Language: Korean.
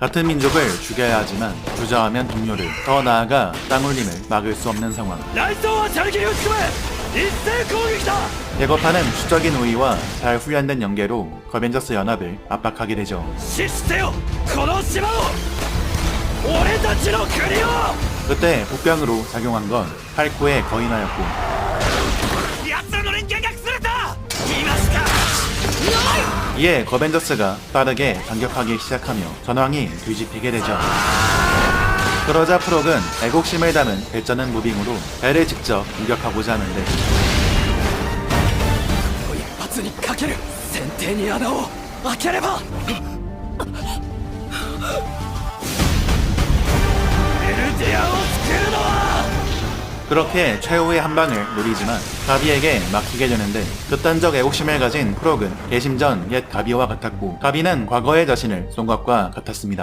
같은 민족을 죽여야 하지만 주저하면 동료를 더 나아가 땅울림을 막을 수 없는 상황. 예고판은 수적인 우위와 잘 훈련된 연계로 거벤져스 연합을 압박하게 되죠. 그때 복병으로 작용한 건 팔코의 거인하였고 이에 거벤져스가 빠르게 반격하기 시작하며 전황이 뒤집히게 되죠. 그러자 프록은 애국심을 담은 배쩌는 무빙으로 배를 직접 공격하고자 하는데 그렇게 최후의 한 방을 노리지만 가비에게 막히게 되는데 극단적 애국심을 가진 프록은 개심 전 옛 가비와 같았고 가비는 과거의 자신을 송각과 같았습니다.